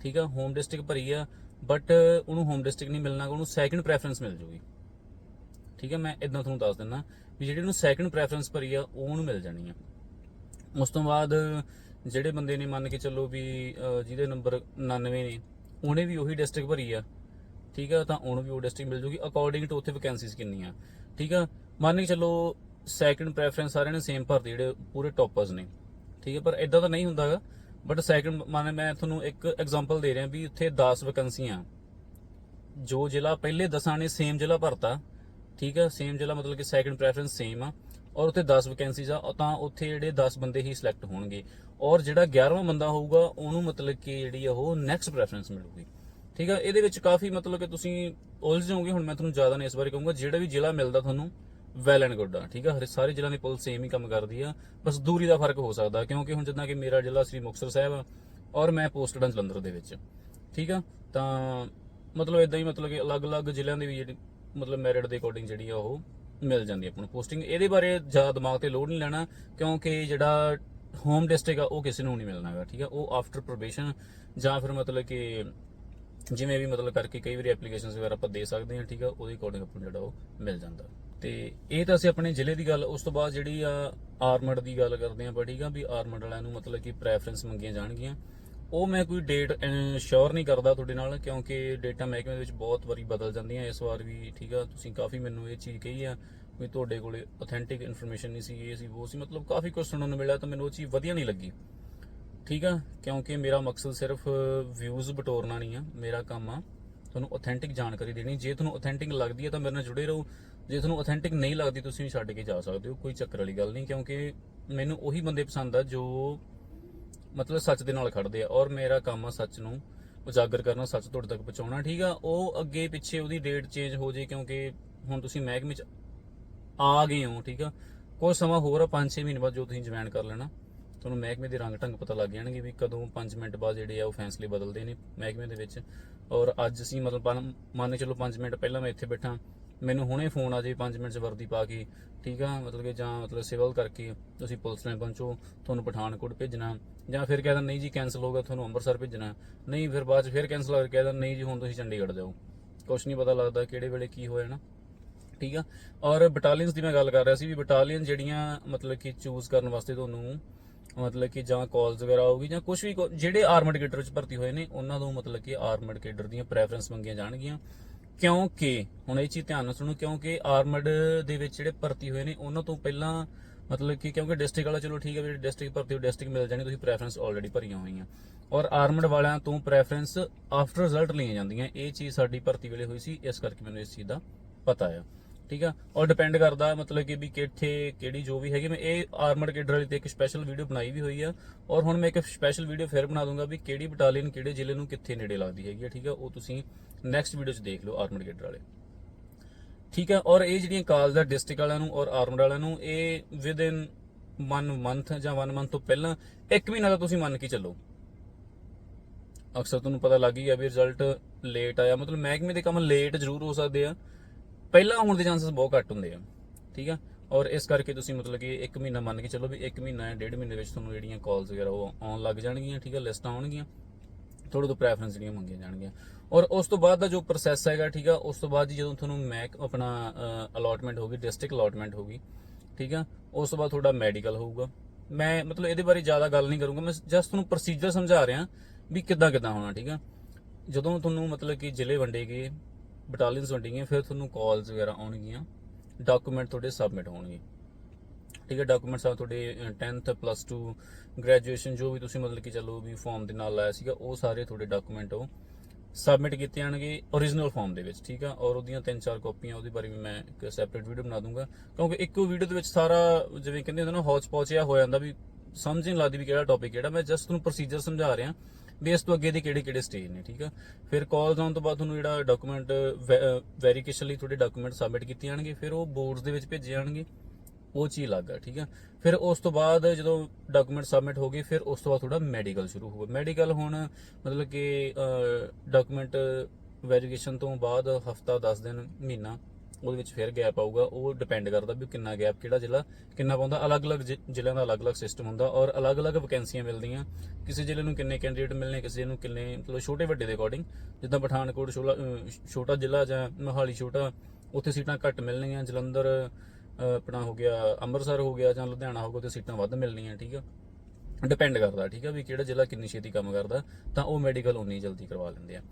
ਠੀਕ ਆ ਹੋਮ ਡਿਸਟ੍ਰਿਕਟ ਭਰੀ ਆ ਬਟ uh, ਉਹਨੂੰ ਹੋਮ ਡਿਸਟ੍ਰਿਕਟ ਨਹੀਂ ਮਿਲਣਾ ਉਹਨੂੰ ਸੈਕੰਡ ਪ੍ਰੈਫਰੈਂਸ ਮਿਲ ਜੂਗੀ। ਠੀਕ ਹੈ, ਮੈਂ ਇਦਾਂ ਤੁਹਾਨੂੰ ਦੱਸ ਦਿੰਦਾ ਵੀ ਜਿਹੜੀ ਉਹਨੂੰ ਸੈਕੰਡ ਪ੍ਰੈਫਰੈਂਸ ਭਰੀ ਆ, ਉਹ ਉਹਨੂੰ ਮਿਲ ਜਾਣੀ ਆ। ਉਸ ਤੋਂ ਬਾਅਦ, ਜਿਹੜੇ ਬੰਦੇ ਨੇ ਮੰਨ ਕੇ ਚੱਲੋ ਵੀ ਜਿਹਦੇ ਨੰਬਰ 99 ਨੇ, ਉਹਨੇ ਵੀ ਉਹੀ ਡਿਸਟ੍ਰਿਕਟ ਭਰੀ ਆ। ਠੀਕ ਆ, ਤਾਂ ਉਹਨੂੰ ਵੀ ਉਹ ਡਿਸਟ੍ਰਿਕਟ ਮਿਲ ਜੂਗੀ ਅਕੋਰਡਿੰਗ ਟੂ ਉੱਥੇ ਵੈਕੈਂਸੀਜ਼ ਕਿੰਨੀਆਂ। ਠੀਕ ਆ, ਮੰਨ ਕੇ ਚੱਲੋ ਸੈਕੰਡ ਪ੍ਰੈਫਰੈਂਸ ਸਾਰਿਆਂ ਨੇ ਸੇਮ ਭਰਦੇ ਜਿਹੜੇ ਪੂਰੇ ਟੌਪਰਸ ਨੇ। ਠੀਕ ਹੈ ਪਰ ਇਦਾਂ ਤਾਂ ਨਹੀਂ ਹੁੰਦਾਗਾ ਬਟ ਸੈਕੰਡ ਮੰਨ ਮੈਂ ਤੁਹਾਨੂੰ ਇੱਕ ਐਗਜ਼ਾਮਪਲ ਦੇ ਰਿਹਾ ਵੀ ਉੱਥੇ 10 ਵੈਕੈਂਸੀਆਂ ਜੋ ਜ਼ਿਲ੍ਹਾ ਪਹਿਲੇ 10 ਨੇ ਸੇਮ ਜ਼ਿਲ੍ਹਾ ਭਰਤਾ, ਠੀਕ ਹੈ ਸੇਮ ਜ਼ਿਲ੍ਹਾ ਮਤਲਬ ਕਿ ਸੈਕੰਡ ਪ੍ਰੈਫਰੈਂਸ ਸੇਮ ਆ। ਔਰ ਉੱਥੇ 10 ਵੈਕੈਂਸੀਜ਼ ਆ, ਤਾਂ ਉੱਥੇ ਜਿਹੜੇ 10 ਬੰਦੇ ਹੀ ਸਿਲੈਕਟ ਹੋਣਗੇ। ਔਰ ਜਿਹੜਾ 11ਵਾਂ ਬੰਦਾ ਹੋਊਗਾ, ਉਹਨੂੰ ਮਤਲਬ ਕਿ ਜਿਹੜੀ ਆ ਉਹ ਨੈਕਸਟ ਪ੍ਰੈਫਰੈਂਸ ਮਿਲੂਗੀ। ਠੀਕ ਆ? ਇਹਦੇ ਵਿੱਚ ਕਾਫੀ ਮਤਲਬ ਕਿ ਤੁਸੀਂ ਉਲਝ ਜਾਓਗੇ। ਹੁਣ ਮੈਂ ਤੁਹਾਨੂੰ ਜ਼ਿਆਦਾ ਨਹੀਂ ਇਸ ਬਾਰੇ ਕਹੂੰਗਾ। ਜਿਹੜਾ ਵੀ ਜ਼ਿਲ੍ਹਾ ਮਿਲਦਾ ਤੁਹਾਨੂੰ ਵੈਲ ਐਂਡ ਗੁੱਡ ਆ, ਠੀਕ ਆ? ਹਰੇ ਸਾਰੇ ਜ਼ਿਲ੍ਹਿਆਂ ਦੀ ਪੁਲਿਸ ਸੇਮ ਹੀ ਕੰਮ ਕਰਦੀ ਆ। ਬਸ ਦੂਰੀ ਦਾ ਫ਼ਰਕ ਹੋ ਸਕਦਾ, ਕਿਉਂਕਿ ਹੁਣ ਜਿੱਦਾਂ ਕਿ ਮੇਰਾ ਜ਼ਿਲ੍ਹਾ ਸ੍ਰੀ ਮੁਕਤਸਰ ਸਾਹਿਬ ਆ ਔਰ ਮੈਂ ਪੋਸਟਡ ਹਾਂ ਜਲੰਧਰ ਦੇ ਵਿੱਚ। ਠੀਕ ਆ? ਤਾਂ ਮਤਲਬ ਇਦਾਂ ਹੀ ਮਤਲਬ ਕਿ ਅਲੱਗ-ਅਲੱਗ ਜ਼ਿਲ੍ਹਿਆਂ ਦੇ ਵੀ ਜਿਹੜੀ ਮਤਲਬ ਮੈਰਿਟ ਦੇ ਅਕੋਰਡਿੰਗ ਜਿਹੜੀ ਆ ਉਹ ਮਿਲ ਜਾਂਦੀ ਆਪਾਂ ਨੂੰ ਪੋਸਟਿੰਗ ਇਹਦੇ ਬਾਰੇ ਜ਼ਿਆਦਾ ਦਿਮਾਗ ਤੇ ਲੋਡ ਨਹੀਂ ਲੈਣਾ, ਕਿਉਂਕਿ ਜਿਹੜਾ ਹੋਮ ਡਿਸਟ੍ਰਿਕਟ ਆ, ਉਹ ਕਿਸੇ ਨੂੰ ਨਹੀਂ ਮਿਲਣਾ ਹੈਗਾ, ਠੀਕ ਆ? ਉਹ ਆਫਟਰ ਪ੍ਰੋਬੇਸ਼ਨ ਜਾਂ ਫਿਰ ਮਤਲਬ ਕਿ ਜਿਵੇਂ ਵੀ ਮਤਲਬ ਕਰਕੇ ਕਈ ਵਾਰੀ ਐਪਲੀਕੇਸ਼ਨਸ ਵਗੈਰਾ ਆਪਾਂ ਦੇ ਸਕਦੇ ਹਾਂ, ਠੀਕ ਆ? ਉਹਦੇ ਅਕੋਰਡਿੰਗ ਆਪਾਂ ਨੂੰ ਜਿਹੜਾ ਉਹ ਮਿਲ ਜਾਂਦਾ। ਤੇ ਇਹ ਤਾਂ ਅਸੀਂ ਆਪਣੇ ਜ਼ਿਲ੍ਹੇ ਦੀ ਗੱਲ, ਉਸ ਤੋਂ ਬਾਅਦ ਜਿਹੜੀ ਆ ਆਰਮਡ ਦੀ ਗੱਲ ਕਰਦੇ ਆਂ ਪਰ ਠੀਕ ਆ, ਵੀ ਆਰਮਡ ਵਾਲਿਆਂ ਨੂੰ ਮਤਲਬ ਕਿ ਪ੍ਰੈਫਰੈਂਸ ਮੰਗੀਆਂ ਜਾਣਗੀਆਂ। ਉਹ ਮੈਂ ਕੋਈ ਡੇਟ ਸ਼ੋਰ ਨਹੀਂ ਕਰਦਾ ਤੁਹਾਡੇ ਨਾਲ, ਕਿਉਂਕਿ ਡੇਟਾ ਮਹਿਕਮੇ ਦੇ ਵਿੱਚ ਬਹੁਤ ਵਾਰੀ ਬਦਲ ਜਾਂਦੀਆਂ ਇਸ ਵਾਰ ਵੀ, ਠੀਕ ਆ। ਤੁਸੀਂ ਕਾਫੀ ਮੈਨੂੰ ਇਹ ਚੀਜ਼ ਕਹੀ ਆ ਵੀ ਤੁਹਾਡੇ ਕੋਲੇ ਅਥੈਂਟਿਕ ਇਨਫੋਰਮੇਸ਼ਨ ਨਹੀਂ ਸੀ, ਇਹ ਸੀ, ਉਹ ਸੀ, ਮਤਲਬ ਕਾਫੀ ਕੁਝ ਸੁਣਨ ਨੂੰ ਮਿਲਿਆ ਤਾਂ ਮੈਨੂੰ ਉਹ ਚੀਜ਼ ਵਧੀਆ ਨਹੀਂ ਲੱਗੀ। ਠੀਕ ਆ, ਕਿਉਂਕਿ ਮੇਰਾ ਮਕਸਦ ਸਿਰਫ ਵਿਊਜ਼ ਬਟੋਰਨਾ ਨਹੀਂ ਆ, ਮੇਰਾ ਕੰਮ ਆ ਤੁਹਾਨੂੰ ਅਥੈਂਟਿਕ ਜਾਣਕਾਰੀ ਦੇਣੀ। ਜੇ ਤੁਹਾਨੂੰ ਅਥੈਂਟਿਕ ਲੱਗਦੀ ਹੈ ਤਾਂ ਮੇਰੇ ਨਾਲ ਜੁੜੇ ਰਹੋ। ਜੇ ਤੁਹਾਨੂੰ ਅਥੈਂਟਿਕ ਨਹੀਂ ਲੱਗਦੀ, ਤੁਸੀਂ ਛੱਡ ਕੇ ਜਾ ਸਕਦੇ ਹੋ, ਕੋਈ ਚੱਕਰ ਵਾਲੀ ਗੱਲ ਨਹੀਂ, ਕਿਉਂਕਿ ਮੈਨੂੰ ਉਹੀ ਬੰਦੇ ਪਸੰਦ ਆ ਜੋ ਮਤਲਬ ਸੱਚ ਦੇ ਨਾਲ ਖੜਦੇ ਆ, ਔਰ ਮੇਰਾ ਕੰਮ ਆ ਸੱਚ ਨੂੰ ਉਜਾਗਰ ਕਰਨਾ, ਸੱਚ ਤੁਹਾਡੇ ਤੱਕ ਪਹੁੰਚਾਉਣਾ, ਠੀਕ ਆ? ਉਹ ਅੱਗੇ ਪਿੱਛੇ ਉਹਦੀ ਡੇਟ ਚੇਂਜ ਹੋ ਜੇ, ਕਿਉਂਕਿ ਹੁਣ ਤੁਸੀਂ ਮਹਿਕਮੇ ਚ ਆ ਗਏ ਹੋ, ਠੀਕ ਆ? ਕੁਝ ਸਮਾਂ ਹੋਰ ਆ 5-6 ਮਹੀਨੇ ਬਾਅਦ ਜੋ ਤੁਸੀਂ ਜੁਆਇਨ ਕਰ ਲੈਣਾ, ਤੁਹਾਨੂੰ ਮਹਿਕਮੇ ਦੇ ਰੰਗ ਢੰਗ ਪਤਾ ਲੱਗ ਜਾਣਗੇ ਵੀ ਕਦੋਂ 5 ਮਿੰਟ ਬਾਅਦ ਜਿਹੜੇ ਆ ਉਹ ਫੈਸਲੇ ਬਦਲਦੇ ਨੇ ਮਹਿਕਮੇ ਦੇ ਵਿੱਚ। ਔਰ ਅੱਜ ਅਸੀਂ ਮਤਲਬ ਪਨ- ਮੰਨ ਕੇ ਚਲੋ 5 ਮਿੰਟ ਪਹਿਲਾਂ ਮੈਂ ਇੱਥੇ ਬੈਠਾ ਮੈਨੂੰ ਹੁਣੇ ਫੋਨ ਆ ਜੇ 5 ਮਿੰਟ ਚ ਵਰਦੀ ਪਾ ਕੇ, ਠੀਕ ਆ? ਮਤਲਬ ਕਿ ਜਾਂ ਮਤਲਬ ਸਿਵਲ ਕਰਕੇ ਤੁਸੀਂ ਪੁਲਿਸ ਲਾਈਨ ਪਹੁੰਚੋ, ਤੁਹਾਨੂੰ ਪਠਾਨਕੋਟ ਭੇਜਣਾ। ਜਾਂ ਫਿਰ ਕਹਿ ਨਹੀਂ ਜੀ ਕੈਨਸਲ ਹੋ ਗਿਆ, ਤੁਹਾਨੂੰ ਅੰਮ੍ਰਿਤਸਰ ਭੇਜਣਾ। ਨਹੀਂ, ਫਿਰ ਬਾਅਦ ਚ ਫਿਰ ਕੈਨਸਲ ਹੋ ਗਿਆ, ਕਹਿ ਨਹੀਂ ਜੀ, ਹੁਣ ਤੁਸੀਂ ਚੰਡੀਗੜ੍ਹ ਜਾਓ। ਕੁਛ ਨਹੀਂ ਪਤਾ ਲੱਗਦਾ ਕਿਹੜੇ ਵੇਲੇ ਕੀ ਹੋਇਆ ਨਾ। ਠੀਕ ਆ? ਔਰ ਬਟਾਲੀਅਨਸ ਦੀ ਮੈਂ ਗੱਲ ਕਰ ਰਿਹਾ ਸੀ ਵੀ ਬਟਾਲੀਅਨ ਜਿਹੜੀਆਂ ਮਤਲਬ ਕਿ ਚੂਜ਼ ਕਰਨ ਵਾਸਤੇ ਤੁਹਾਨੂੰ, ਮਤਲਬ ਕਿ ਜਾਂ ਕਾਲਸ ਵਗੈਰਾ ਹੋਊਗੀ ਜਾਂ ਕੁਝ ਵੀ ਕੋ- ਜਿਹੜੇ ਆਰਮਡ ਕੇਡਰ ਵਿੱਚ ਭਰਤੀ ਹੋਏ ਨੇ, ਉਹਨਾਂ ਨੂੰ ਮਤਲਬ ਕਿ ਆਰਮਡ ਕੇਡਰ ਦੀਆਂ ਪ੍ਰੈਫਰੈਂਸ ਮੰਗੀਆਂ ਜਾਣਗੀਆਂ। ਕਿਉਂਕਿ, ਹੁਣ ਇਹ ਚੀਜ਼ ਧਿਆਨ ਨਾਲ ਸੁਣੋ, ਕਿਉਂਕਿ ਆਰਮਡ ਦੇ ਵਿੱਚ ਜਿਹੜੇ ਭਰਤੀ ਹੋਏ ਨੇ, ਉਹਨਾਂ ਤੋਂ ਪਹਿਲਾਂ ਮਤਲਬ ਕਿ ਕਿਉਂਕਿ ਡਿਸਟ੍ਰਿਕਟ ਵਾਲਾ ਚਲੋ ਠੀਕ ਹੈ ਵੀ ਡਿਸਟ੍ਰਿਕਟ ਭਰਤੀ ਹੋ ਡਿਸਟ੍ਰਿਕਟ ਮਿਲ ਜਾਣੀ, ਤੁਸੀਂ ਪ੍ਰੈਫਰੈਂਸ ਆਲਰੇਡੀ ਭਰੀਆਂ ਹੋਈਆਂ। ਔਰ ਆਰਮਡ ਵਾਲਿਆਂ ਤੋਂ ਪ੍ਰੈਫਰੈਂਸ ਆਫਟਰ ਰਿਜ਼ਲਟ ਲਈਆਂ ਜਾਂਦੀਆਂ। ਇਹ ਚੀਜ਼ ਸਾਡੀ ਭਰਤੀ ਵੇਲੇ ਹੋਈ ਸੀ, ਇਸ ਕਰਕੇ ਮੈਨੂੰ ਇਸ ਚੀਜ਼ ਦਾ ਪਤਾ ਆ। ਠੀਕ ਆ? ਔਰ ਡਿਪੈਂਡ ਕਰਦਾ, ਮਤਲਬ ਕਿ ਵੀ ਕਿੱਥੇ, ਕਿਹੜੀ ਜੋ ਵੀ ਹੈਗੀ, ਮੈਂ ਇਹ ਆਰਮਡ ਕੇਡਰ ਵਾਲੀ ਤੇ ਇੱਕ ਸਪੈਸ਼ਲ ਵੀਡੀਓ ਬਣਾਈ ਵੀ ਹੋਈ ਆ। ਔਰ ਹੁਣ ਮੈਂ ਇੱਕ ਸਪੈਸ਼ਲ ਵੀਡੀਓ ਫਿਰ ਬਣਾ ਦੂੰਗਾ ਵੀ ਕਿਹੜੀ ਬਟਾਲੀਅਨ ਕਿਹੜੇ ਜ਼ਿਲ੍ਹੇ ਨੂੰ ਕਿੱਥੇ ਨੇੜੇ ਲੱਗਦੀ ਹੈਗੀ ਆ, ਠੀਕ ਆ? ਉਹ ਤੁਸੀਂ ਨੈਕਸਟ ਵੀਡੀਓ 'ਚ ਦੇਖ ਲਓ ਆਰਮਡ ਕੇਡਰ ਵਾਲੇ। ਠੀਕ ਆ? ਔਰ ਇਹ ਜਿਹੜੀਆਂ ਕਾਲਸ ਦਾ ਡਿਸਟ੍ਰਿਕਟ ਵਾਲਿਆਂ ਨੂੰ ਔਰ ਆਰਮਡ ਵਾਲਿਆਂ ਨੂੰ, ਇਹ ਵਿਦ ਇਨ 1 ਮੰਥ ਜਾਂ 1 ਮੰਥ ਤੋਂ ਪਹਿਲਾਂ ਇੱਕ ਮਹੀਨਾ ਦਾ ਤੁਸੀਂ ਮੰਨ ਕੇ ਚੱਲੋ। ਅਕਸਰ ਤੁਹਾਨੂੰ ਪਤਾ ਲੱਗ ਹੀ ਗਿਆ ਵੀ ਰਿਜ਼ਲਟ ਲੇਟ ਆਇਆ। ਮਤਲਬ ਮਹਿਕਮੇ ਦੇ ਕੰਮ ਲੇਟ ਜ਼ਰੂਰ ਹੋ ਸਕਦੇ ਆ। ਪਹਿਲਾਂ ਹੋਣ ਦੇ ਚਾਂਸਸ ਬਹੁਤ ਘੱਟ ਹੁੰਦੇ ਆ, ਠੀਕ ਆ? ਔਰ ਇਸ ਕਰਕੇ ਤੁਸੀਂ ਮਤਲਬ ਕਿ 1 ਮਹੀਨਾ ਮੰਨ ਕੇ ਚੱਲੋ ਵੀ 1 ਮਹੀਨਾ ਜਾਂ ਡੇਢ ਮਹੀਨੇ ਵਿੱਚ ਤੁਹਾਨੂੰ ਜਿਹੜੀਆਂ ਕਾਲਸ ਵਗੈਰਾ ਉਹ ਆਉਣ ਲੱਗ ਜਾਣਗੀਆਂ, ਠੀਕ ਆ? ਲਿਸਟਾਂ ਆਉਣਗੀਆਂ ਤੁਹਾਡੇ ਤੋਂ ਪ੍ਰੈਫਰੈਂਸ ਜਿਹੜੀਆਂ ਮੰਗੀਆਂ ਜਾਣਗੀਆਂ। ਔਰ ਉਸ ਤੋਂ ਬਾਅਦ ਦਾ ਜੋ ਪ੍ਰੋਸੈਸ ਹੈਗਾ, ਠੀਕ ਆ, ਉਸ ਤੋਂ ਬਾਅਦ ਜੀ ਜਦੋਂ ਤੁਹਾਨੂੰ ਮੈਕ ਆਪਣਾ ਅਲਾਟਮੈਂਟ ਹੋਗੀ ਡਿਸਟ੍ਰਿਕਟ ਅਲਾਟਮੈਂਟ ਹੋਗੀ ਠੀਕ ਆ? ਉਸ ਤੋਂ ਬਾਅਦ ਤੁਹਾਡਾ ਮੈਡੀਕਲ ਹੋਊਗਾ। ਮੈਂ ਮਤਲਬ ਇਹਦੇ ਬਾਰੇ ਜ਼ਿਆਦਾ ਗੱਲ ਨਹੀਂ ਕਰੂੰਗਾ, ਮੈਂ ਜਸਟ ਤੁਹਾਨੂੰ ਪ੍ਰੋਸੀਜਰ ਸਮਝਾ ਰਿਹਾ ਵੀ ਕਿੱਦਾਂ ਕਿੱਦਾਂ ਹੋਣਾ, ਠੀਕ ਆ? ਜਦੋਂ ਤੁਹਾਨੂੰ ਮਤਲਬ ਕਿ ਜ਼ਿਲ੍ਹੇ ਵੰਡੇ ਗਏ ਬਟਾਲੀਅਨਸ ਵੰਡੇਗੀਆਂ ਫਿਰ ਤੁਹਾਨੂੰ ਕਾਲਸ ਵਗੈਰਾ ਆਉਣਗੀਆਂ ਡਾਕੂਮੈਂਟ ਤੁਹਾਡੇ ਸਬਮਿਟ ਹੋਣਗੇ। ਠੀਕ ਹੈ ਡਾਕੂਮੈਂਟ ਸਾਹਿਬ ਤੁਹਾਡੇ ਅਹ, 10th ਪਲੱਸ 2 ਗ੍ਰੈਜੂਏਸ਼ਨ ਜੋ ਵੀ ਤੁਸੀਂ ਮਤਲਬ ਕਿ ਚੱਲੋ ਵੀ ਫਾਰਮ ਦੇ ਨਾਲ ਲਾਇਆ ਸੀਗਾ ਉਹ ਸਾਰੇ ਤੁਹਾਡੇ ਡਾਕੂਮੈਂਟ ਉਹ ਸਬਮਿਟ ਕੀਤੇ ਜਾਣਗੇ origignal ਫਾਰਮ ਦੇ ਵਿੱਚ ਠੀਕ ਆ? ਔਰ ਉਹਦੀਆਂ ਤਿੰਨ ਚਾਰ ਕਾਪੀਆਂ ਉਹਦੇ ਬਾਰੇ ਵੀ ਮੈਂ ਇੱਕ ਸੈਪਰੇਟ ਵੀਡੀਓ ਬਣਾ ਦੂੰਗਾ। ਕਿਉਂਕਿ ਇੱਕੋ ਵੀਡੀਓ ਦੇ ਵਿੱਚ ਸਾਰਾ ਜਿਵੇਂ ਕਹਿੰਦੇ ਹੁੰਦੇ ਨਾ ਹੌਚ ਪੌਚ ਜਿਹਾ ਹੋ ਜਾਂਦਾ ਵੀ ਸਮਝ ਨਹੀਂ ਲੱਗਦੀ ਵੀ ਕਿਹੜਾ ਟੌਪਿਕ ਕਿਹੜਾ। ਮੈਂ ਜਸਟ ਤੁਹਾਨੂੰ ਪ੍ਰੋਸੀਜਰ ਸਮਝਾ ਰਿਹਾ। ਵੀ ਇਸ ਤੋਂ ਅੱਗੇ ਦੇ ਕਿਹੜੇ ਕਿਹੜੇ ਸਟੇਜ ਨੇ, ਠੀਕ ਆ? ਫਿਰ ਕਾਲਸ ਆਉਣ ਤੋਂ ਬਾਅਦ ਤੁਹਾਨੂੰ ਜਿਹੜਾ ਡਾਕੂਮੈਂਟ ਵੈਰੀਫਿਕੇਸ਼ਨ ਲਈ ਤੁਹਾਡੇ ਡਾਕੂਮੈਂਟ ਸਬਮਿਟ ਕੀਤੇ ਜਾਣਗੇ, ਫਿਰ ਉਹ ਬੋਰਡਸ ਦੇ ਵਿੱਚ ਭੇਜੇ ਜਾਣਗੇ, ਉਹ ਚੀਜ਼ ਅਲੱਗ ਆ, ਠੀਕ ਆ? ਫਿਰ ਉਸ ਤੋਂ ਬਾਅਦ ਜਦੋਂ ਡਾਕੂਮੈਂਟ ਸਬਮਿਟ ਹੋ ਗਏ, ਫਿਰ ਉਸ ਤੋਂ ਬਾਅਦ ਤੁਹਾਡਾ ਮੈਡੀਕਲ ਸ਼ੁਰੂ ਹੋਊਗਾ। ਮੈਡੀਕਲ ਹੁਣ ਮਤਲਬ ਕਿ ਡਾਕੂਮੈਂਟ ਵੈਰੀਫਿਕੇਸ਼ਨ ਤੋਂ ਬਾਅਦ ਹਫਤਾ 10 ਦਿਨ, ਮਹੀਨਾ ਉਹਦੇ ਵਿੱਚ ਫਿਰ ਗੈਪ ਆਊਗਾ, ਉਹ ਡਿਪੈਂਡ ਕਰਦਾ ਵੀ ਕਿੰਨਾ ਗੈਪ ਕਿਹੜਾ ਜ਼ਿਲ੍ਹਾ, ਕਿੰਨਾ ਪਾਉਂਦਾ। ਅਲੱਗ-ਅਲੱਗ ਜ਼ਿਲ੍ਹਿਆਂ ਦਾ ਅਲੱਗ-ਅਲੱਗ ਸਿਸਟਮ ਹੁੰਦਾ ਔਰ ਅਲੱਗ-ਅਲੱਗ ਵੈਕੈਂਸੀਆਂ ਮਿਲਦੀਆਂ। ਕਿਸੇ ਜ਼ਿਲ੍ਹੇ ਨੂੰ ਕਿੰਨੇ ਕੈਂਡੀਡੇਟ ਮਿਲਣੇ, ਕਿਸੇ ਨੂੰ ਕਿੰਨੇ, ਮਤਲਬ ਛੋਟੇ ਵੱਡੇ ਦੇ ਅਕੋਰਡਿੰਗ ਜਿੱਦਾਂ ਪਠਾਨਕੋਟ ਛੋਲਾ- ਛੋਟਾ ਜ਼ਿਲ੍ਹਾ ਜਾਂ ਮੋਹਾਲੀ ਛੋਟਾ, ਉੱਥੇ ਸੀਟਾਂ ਘੱਟ ਮਿਲਣਗੀਆਂ ਜਲੰਧਰ ਆਪਣਾ ਹੋ ਗਿਆ, ਅੰਮ੍ਰਿਤਸਰ ਹੋ ਗਿਆ ਜਾਂ ਲੁਧਿਆਣਾ ਹੋ ਗਿਆ, ਉੱਥੇ ਸੀਟਾਂ ਵੱਧ ਮਿਲਣੀਆਂ, ਠੀਕ ਆ। ਡਿਪੈਂਡ ਕਰਦਾ, ਠੀਕ ਆ, ਵੀ ਕਿਹੜਾ ਜ਼ਿਲ੍ਹਾ ਕਿੰਨੀ ਛੇਤੀ ਕੰਮ ਕਰਦਾ, ਤਾਂ ਉਹ ਮੈਡੀਕਲ ਉਨੀ ਜਲਦੀ ਕਰਵਾ ਲੈਂਦੇ ਆ।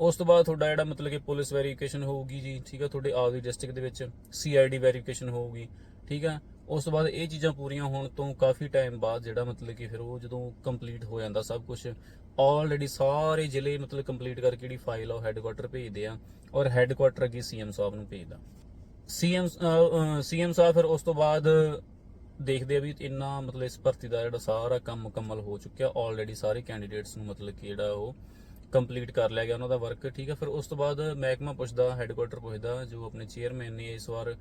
ਉਸ ਤੋਂ ਬਾਅਦ ਤੁਹਾਡਾ ਜਿਹੜਾ ਮਤਲਬ ਕਿ ਪੁਲਿਸ ਵੈਰੀਫਿਕੇਸ਼ਨ ਹੋਊਗੀ ਜੀ, ਠੀਕ ਆ, ਤੁਹਾਡੇ ਆਪਦੀ ਡਿਸਟ੍ਰਿਕਟ ਦੇ ਵਿੱਚ ਸੀਆਈਡੀ ਵੈਰੀਫਿਕੇਸ਼ਨ ਹੋਊਗੀ, ਠੀਕ ਆ। ਉਸ ਤੋਂ ਬਾਅਦ ਇਹ ਚੀਜ਼ਾਂ ਪੂਰੀਆਂ ਹੋਣ ਤੋਂ ਕਾਫੀ ਟਾਈਮ ਬਾਅਦ ਜਿਹੜਾ ਮਤਲਬ ਕਿ ਫਿਰ ਉਹ ਜਦੋਂ ਕੰਪਲੀਟ ਹੋ ਜਾਂਦਾ ਸਭ ਕੁਝ ਆਲਰੇਡੀ ਸਾਰੇ ਜ਼ਿਲ੍ਹੇ ਮਤਲਬ ਕੰਪਲੀਟ ਕਰਕੇ ਜਿਹੜੀ ਫਾਈਲ ਆ ਉਹ ਹੈੱਡਕੁਆਟਰ ਭੇਜਦੇ ਆ ਔਰ ਹੈੱਡਕੁਆਟਰ ਅੱਗੇ ਸੀਐਮ ਸਾਹਿਬ ਨੂੰ ਭੇਜਦਾ। ਸੀਐਮ ਸੀਐਮ ਸਾਹਿਬ ਫਿਰ ਉਸ ਤੋਂ ਬਾਅਦ ਦੇਖਦੇ ਆ ਵੀ ਇੰਨਾ ਮਤਲਬ ਇਸ ਭਰਤੀ ਦਾ ਜਿਹੜਾ ਸਾਰਾ ਕੰਮ ਮੁਕੰਮਲ ਹੋ ਚੁੱਕਿਆ ਆਲਰੇਡੀ ਸਾਰੇ ਕੈਂਡੀਡੇਟਸ ਨੂੰ ਮਤਲਬ ਕਿ ਜਿਹੜਾ ਉਹ ਕੰਪਲੀਟ ਕਰ ਲਿਆ ਗਿਆ ਉਹਨਾਂ ਦਾ ਵਰਕ ਠੀਕ ਹੈ ਫਿਰ ਉਸ ਤੋਂ ਬਾਅਦ ਮਹਿਕਮਾ ਪੁੱਛਦਾ ਹੈੱਡਕੁਆਟਰ ਪੁੱਛਦਾ, ਜੋ ਆਪਣੇ ਚੇਅਰਮੈਨ ਨੇ ਇਸ ਵਾਰ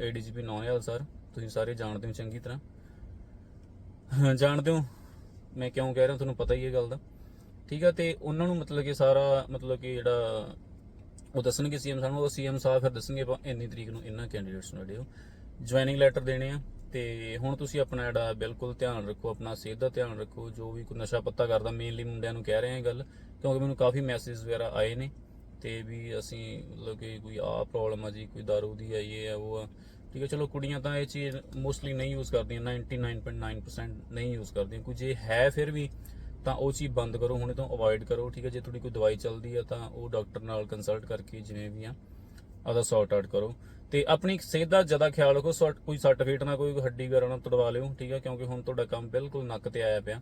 ਏਡੀਜੀਪੀ ਨੌਨਿਆਲ ਸਰ ਤੁਸੀਂ ਸਾਰੇ ਜਾਣਦੇ ਹੋ ਚੰਗੀ ਤਰ੍ਹਾਂ। ਜਾਣਦੇ ਹੋ? ਮੈਂ ਕਿਉਂ ਕਹਿ ਰਿਹਾ, ਤੁਹਾਨੂੰ ਪਤਾ ਹੀ ਇਹ ਗੱਲ ਦਾ। ਠੀਕ ਆ, ਤੇ ਉਹਨਾਂ ਨੂੰ ਮਤਲਬ ਕਿ ਸਾਰਾ, ਮਤਲਬ ਕਿ ਜਿਹੜਾ ਉਹ ਦੱਸਣਗੇ ਸੀਐਮ ਸਾਹਿਬ ਨੂੰ, ਉਹ ਸੀਐਮ ਸਾਹਿਬ ਫਿਰ ਦੱਸਣਗੇ ਆਪਾਂ ਇੰਨੀ ਤਰੀਕ ਨੂੰ ਇਹਨਾਂ ਕੈਂਡੀਡੇਟਸ ਨੂੰ ਜਿਹੜੇ ਉਹ ਜੁਆਇਨਿੰਗ ਲੈਟਰ ਦੇਣੇ ਆ। ਤੇ ਹੁਣ ਤੁਸੀਂ ਆਪਣਾ ਜਿਹੜਾ ਬਿਲਕੁਲ ਧਿਆਨ ਰੱਖੋ, ਆਪਣਾ ਸਿਹਤ ਦਾ ਧਿਆਨ ਰੱਖੋ, ਜੋ ਵੀ ਕੋਈ ਨਸ਼ਾ ਪੱਤਾ ਕਰਦਾ ਮੇਨਲੀ ਮੁੰਡਿਆਂ ਨੂੰ ਕਹਿ ਰਹੇ ਆ ਇਹ ਗੱਲ, ਕਿਉਂਕਿ ਮੈਨੂੰ ਕਾਫੀ ਮੈਸੇਜ ਵਗੈਰਾ ਆਏ ਨੇ, ਤੇ ਵੀ ਅਸੀਂ ਮਤਲਬ ਕਿ ਕੋਈ ਆ ਪ੍ਰੋਬਲਮ ਆ ਜੀ, ਕੋਈ ਦਾਰੂ ਦੀ ਆ, ਇਹ ਆ, ਉਹ ਆ, ਠੀਕ ਹੈ, ਚਲੋ ਕੁੜੀਆਂ ਤਾਂ ਇਹ ਚੀਜ਼ ਮੋਸਟਲੀ ਨਹੀਂ ਯੂਜ਼ ਕਰਦੀਆਂ 99.9% ਨਹੀਂ ਯੂਜ਼ ਕਰਦੀਆਂ ਕੋਈ ਜੇ ਹੈ ਫਿਰ ਵੀ, ਤਾਂ ਉਹ ਚੀਜ਼ ਬੰਦ ਕਰੋ, ਹੁਣੇ ਤੋਂ ਅਵੋਇਡ ਕਰੋ, ਠੀਕ ਹੈ, ਜੇ ਤੁਹਾਡੀ ਕੋਈ ਦਵਾਈ ਚੱਲਦੀ ਆ ਤਾਂ ਉਹ ਡਾਕਟਰ ਨਾਲ ਕੰਸਲਟ ਕਰਕੇ ਜਿਵੇਂ ਵੀ ਆ ਆਦਾ ਸੌਰਟ ਆਊਟ ਕਰੋ। ਤੇ ਆਪਣੀ ਸਿਹਤ ਦਾ ਜ਼ਿਆਦਾ ਖਿਆਲ ਰੱਖੋ, ਸੱਟ- ਕੋਈ ਸਰਟੀਫਿਕੇਟ ਫੇਟ ਨਾ, ਕੋਈ ਹੱਡੀ ਵਗੈਰਾ ਨਾ ਤੜਵਾ ਲਿਓ, ਠੀਕ ਹੈ ਕਿਉਂਕਿ ਹੁਣ ਤੁਹਾਡਾ ਕੰਮ ਬਿਲਕੁਲ ਨੱਕ ਤੇ ਆਇਆ ਪਿਆ।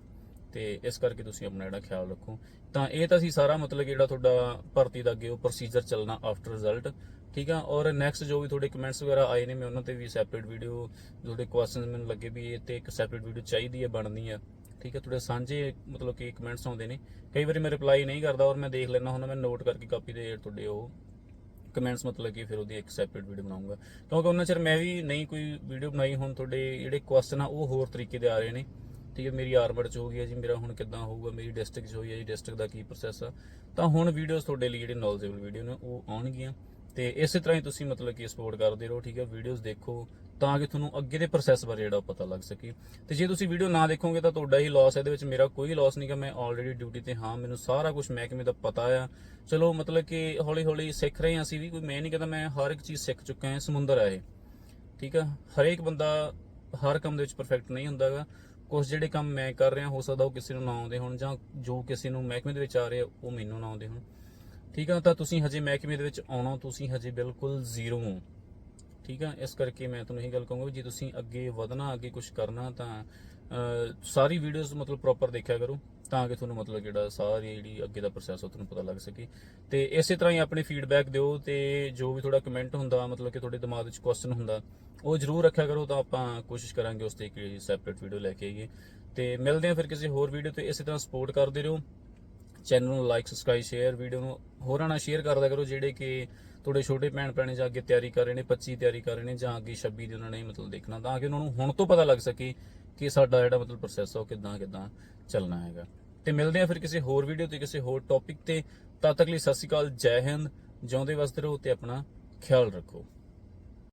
ਤੇ ਇਸ ਕਰਕੇ ਤੁਸੀਂ ਆਪਣਾ ਜਿਹੜਾ ਖਿਆਲ ਰੱਖੋ। ਤਾਂ ਇਹ ਤਾਂ ਸੀ ਸਾਰਾ ਮਤਲਬ ਕਿ ਜਿਹੜਾ ਤੁਹਾਡਾ ਭਰਤੀ ਦਾ ਅੱਗੇ ਉਹ ਪ੍ਰੋਸੀਜਰ ਚੱਲਣਾ ਆਫਟਰ ਰਿਜ਼ਲਟ ਠੀਕ ਆ? ਔਰ ਨੈਕਸਟ ਜੋ ਵੀ ਤੁਹਾਡੇ ਕਮੈਂਟਸ ਵਗੈਰਾ ਆਏ ਨੇ, ਮੈਂ ਉਹਨਾਂ ਤੇ ਵੀ ਸੈਪਰੇਟ ਵੀਡੀਓ ਤੁਹਾਡੇ ਕੁਐਸਚਨਸ ਮੈਨੂੰ ਲੱਗੇ ਵੀ ਇਹ ਤੇ ਇੱਕ ਸੈਪਰੇਟ ਵੀਡੀਓ ਚਾਹੀਦੀ ਹੈ ਬਣਨੀ ਹੈ। ਠੀਕ ਹੈ ਤੁਹਾਡੇ ਸਾਂਝੇ ਮਤਲਬ ਕਿ ਕਮੈਂਟਸ ਆਉਂਦੇ ਨੇ। ਕਈ ਵਾਰੀ ਮੈਂ ਰਿਪਲਾਈ ਨਹੀਂ ਕਰਦਾ ਔਰ ਮੈਂ ਦੇਖ ਲੈਣਾ ਹੁੰਦਾ, ਮੈਂ ਨੋਟ ਕਰਕੇ ਕਾਪੀ ਦੇ ਤੁਹਾਡੇ ਉਹ ਕਮੈਂਟਸ ਮਤਲਬ ਕਿ ਫਿਰ ਉਹਦੀ ਇੱਕ ਸੈਪਰੇਟ ਵੀਡੀਓ ਬਣਾਉਂਗਾ। ਕਿਉਂਕਿ ਉਹਨਾਂ ਚਿਰ ਮੈਂ ਵੀ ਨਹੀਂ ਕੋਈ ਵੀਡੀਓ ਬਣਾਈ, ਹੁਣ ਤੁਹਾਡੇ ਜਿਹੜੇ ਕੁਐਸਚਨ ਆ, ਉਹ ਹੋਰ ਤਰੀਕੇ ਦੇ ਆ ਰਹੇ ਨੇ। ਠੀਕ ਹੈ, ਮੇਰੀ ਆਰਮਡ ਚ ਹੋ ਗਈ ਹੈ ਜੀ, ਮੇਰਾ ਹੁਣ ਕਿੱਦਾਂ ਹੋਊਗਾ, ਮੇਰੀ ਡਿਸਟ੍ਰਿਕਟ ਚ ਹੋਈ ਹੈ ਜੀ ਡਿਸਟ੍ਰਿਕਟ ਦਾ ਕੀ ਪ੍ਰੋਸੈਸ ਆ। ਤਾਂ ਹੁਣ ਵੀਡੀਓਜ਼ ਤੁਹਾਡੇ ਲਈ ਜਿਹੜੇ ਨੌਲੇਜੇਬਲ ਵੀਡੀਓ ਨੇ, ਉਹ ਆਉਣਗੀਆਂ। ਤੇ ਇਸੇ ਤਰ੍ਹਾਂ ਹੀ ਤੁਸੀਂ ਮਤਲਬ ਕਿ ਸਪੋਰਟ ਕਰਦੇ ਰਹੋ, ਠੀਕ ਹੈ? ਵੀਡੀਓਜ਼ ਦੇਖੋ ਤਾਂ ਕਿ ਤੁਹਾਨੂੰ ਅੱਗੇ ਦੇ ਪ੍ਰੋਸੈਸ ਬਾਰੇ ਜਿਹੜਾ ਉਹ ਪਤਾ ਲੱਗ ਸਕੇ। ਤੇ ਜੇ ਤੁਸੀਂ ਵੀਡੀਓ ਨਾ ਦੇਖੋਗੇ ਤਾਂ ਤੁਹਾਡਾ ਹੀ ਲਾਸ ਹੈ, ਇਹਦੇ ਵਿੱਚ ਮੇਰਾ ਕੋਈ ਲਾਸ ਨਹੀਂਗਾ ਮੈਂ ਆਲਰੇਡੀ ਡਿਊਟੀ ਤੇ ਹਾਂ, ਮੈਨੂੰ ਸਾਰਾ ਕੁਝ ਮਹਿਕਮੇ ਦਾ ਪਤਾ ਆ। ਚਲੋ, ਮਤਲਬ ਕਿ ਹੌਲੀ ਹੌਲੀ ਸਿੱਖ ਰਹੇ ਹਾਂ ਅਸੀਂ ਵੀ, ਕੋਈ ਮੈਂ ਨਹੀਂ ਕਹਿੰਦਾ ਮੈਂ ਹਰ ਇੱਕ ਚੀਜ਼ ਸਿੱਖ ਚੁੱਕਾ ਹਾਂ, ਸਮੁੰਦਰ ਹੈ ਇਹ। ਠੀਕ ਆ? ਹਰੇਕ ਬੰਦਾ ਹਰ ਕੰਮ ਦੇ ਵਿੱਚ ਪਰਫੈਕਟ ਨਹੀਂ ਹੁੰਦਾਗਾ ਕੁਝ ਜਿਹੜੇ ਕੰਮ ਮੈਂ ਕਰ ਰਿਹਾ, ਹੋ ਸਕਦਾ ਉਹ ਕਿਸੇ ਨੂੰ ਨਾ ਆਉਂਦੇ ਹੋਣ ਜਾਂ ਜੋ ਕਿਸੇ ਨੂੰ ਮਹਿਕਮੇ ਦੇ ਵਿੱਚ ਆ ਰਹੇ ਉਹ ਮੈਨੂੰ ਨਾ ਆਉਂਦੇ ਹੋਣ। ਠੀਕ ਆ, ਤਾਂ ਤੁਸੀਂ ਹਜੇ ਮਹਿਕਮੇ ਦੇ ਵਿੱਚ ਆਉਣਾ, ਤੁਸੀਂ ਹਜੇ ਬਿਲਕੁਲ ਜ਼ੀਰੋ ਹੋ। ਠੀਕ ਆ, ਇਸ ਕਰਕੇ ਮੈਂ ਤੁਹਾਨੂੰ ਇਹੀ ਗੱਲ ਕਹੂੰਗਾ ਵੀ ਜੇ ਤੁਸੀਂ ਅੱਗੇ ਵਧਣਾ, ਅੱਗੇ ਕੁਝ ਕਰਨਾ, ਤਾਂ ਸਾਰੀ ਵੀਡੀਓਜ਼ ਮਤਲਬ ਪ੍ਰੋਪਰ ਦੇਖਿਆ ਕਰੋ, ਤਾਂ ਕਿ ਤੁਹਾਨੂੰ ਮਤਲਬ ਜਿਹੜਾ ਸਾਰੀ ਜਿਹੜੀ ਅੱਗੇ ਦਾ ਪ੍ਰੋਸੈਸ ਉਹ ਤੁਹਾਨੂੰ ਪਤਾ ਲੱਗ ਸਕੇ। ਤੇ ਇਸੇ ਤਰ੍ਹਾਂ ਹੀ ਆਪਣੇ ਫੀਡਬੈਕ ਦਿਓ ਤੇ ਜੋ ਵੀ ਤੁਹਾਡਾ ਕਮੈਂਟ ਹੁੰਦਾ, ਮਤਲਬ ਕਿ ਤੁਹਾਡੇ ਦਿਮਾਗ ਵਿੱਚ ਕੁਐਸਚਨ ਹੁੰਦਾ, ਉਹ ਜਰੂਰ ਰੱਖਿਆ ਕਰੋ, ਤਾਂ ਆਪਾਂ ਕੋਸ਼ਿਸ਼ ਕਰਾਂਗੇ ਉਸ ਤੇ ਇੱਕ ਸੈਪਰੇਟ ਵੀਡੀਓ ਲੈ ਕੇ ਆਈਏ। ਤੇ ਮਿਲਦੇ ਹਾਂ ਫਿਰ ਕਿਸੇ ਹੋਰ ਵੀਡੀਓ ਤੇ, ਇਸੇ ਤਰ੍ਹਾਂ ਸਪੋਰਟ ਕਰਦੇ ਰਹੋ। ਚੈਨਲ ਨੂੰ ਲਾਈਕ ਸਬਸਕ੍ਰਾਈਬ ਸ਼ੇਅਰ ਵੀਡੀਓ ਨੂੰ ਹੋਰਾਂ ਨਾਲ ਸ਼ੇਅਰ ਕਰਦਾ ਕਰੋ ਜਿਹੜੇ ਕਿ ਤੁਹਾਡੇ ਛੋਟੇ ਭੈਣ ਭੈਣੇ ਜਾਂ ਅੱਗੇ ਤਿਆਰੀ ਕਰ ਰਹੇ ਨੇ 25 ਤਿਆਰੀ ਕਰ ਰਹੇ ਨੇ ਜਾਂ ਅੱਗੇ 26 ਦੀ ਉਹਨਾਂ ਨੇ ਮਤਲਬ ਦੇਖਣਾ, ਤਾਂ ਕਿ ਉਹਨਾਂ ਨੂੰ ਹੁਣ ਤੋਂ ਪਤਾ ਲੱਗ ਸਕੇ ਕਿ ਸਾਡਾ ਜਿਹੜਾ ਮਤਲਬ ਪ੍ਰੋਸੈਸ ਆ ਉਹ ਕਿਦਾਂ ਕਿਦਾਂ ਚੱਲਣਾ ਹੈਗਾ। ਤੇ ਮਿਲਦੇ ਆ ਫਿਰ ਕਿਸੇ ਹੋਰ ਵੀਡੀਓ ਤੇ ਕਿਸੇ ਹੋਰ ਟੌਪਿਕ ਤੇ। ਤਦ ਤੱਕ ਲਈ ਸਤਿ ਸ਼੍ਰੀ ਅਕਾਲ, ਜੈ ਹਿੰਦ, ਜਿਉਂਦੇ ਵਸਦੇ ਰਹੋ ਤੇ ਆਪਣਾ ਖਿਆਲ ਰੱਖੋ।